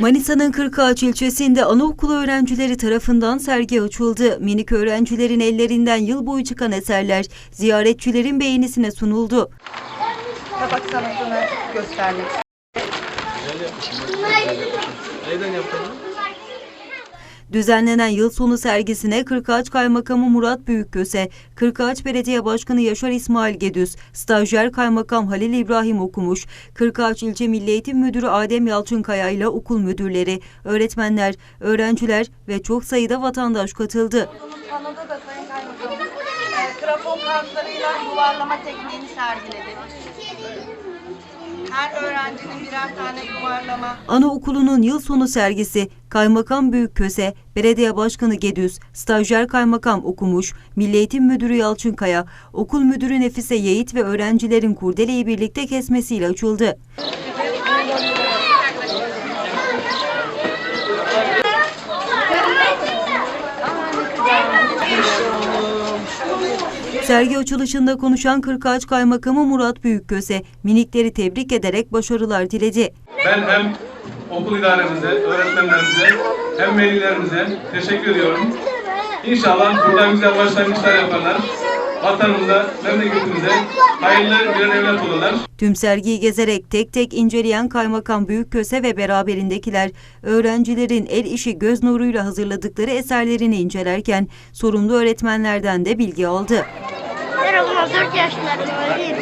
Manisa'nın Kırkağaç ilçesinde anaokulu öğrencileri tarafından sergi açıldı. Minik öğrencilerin ellerinden yıl boyu çıkan eserler ziyaretçilerin beğenisine sunuldu. tabak sanatını göstermek Neyden yaptın? Düzenlenen yıl sonu sergisine Kırkağaç Kaymakamı Murat Büyükköse, Kırkağaç Belediye Başkanı Yaşar İsmail Gedüz, Stajyer Kaymakam Halil İbrahim Okumuş, Kırkağaç İlçe Milli Eğitim Müdürü Adem Yalçınkaya ile okul müdürleri, öğretmenler, öğrenciler ve çok sayıda vatandaş katıldı. Da trafon kartlarıyla yuvarlama tekniğini sergiledi. Her öğrencinin birer tane yuvarlama Anaokulunun yıl sonu sergisi Kaymakam Büyükköse, Belediye Başkanı Gedüz, Stajyer Kaymakam Okumuş, Milli Eğitim Müdürü Yalçınkaya, Okul Müdürü Nefise Yiğit ve öğrencilerin kurdeleyi birlikte kesmesiyle açıldı. Sergi açılışında konuşan Kırkağaç Kaymakamı Murat Büyükköse, minikleri tebrik ederek başarılar diledi. Ben hem okul idaremize, öğretmenlerimize, hem velilerimize teşekkür ediyorum. İnşallah buradan güzel başlangıçlar yaparlar. Vatanımıza, memleketimize hayırlı birer evlat olurlar. Tüm sergiyi gezerek tek tek inceleyen Kaymakam Büyükköse ve beraberindekiler öğrencilerin el işi göz nuruyla hazırladıkları eserlerini incelerken sorumlu öğretmenlerden de bilgi aldı. Merhaba 4 yaşlarındayım.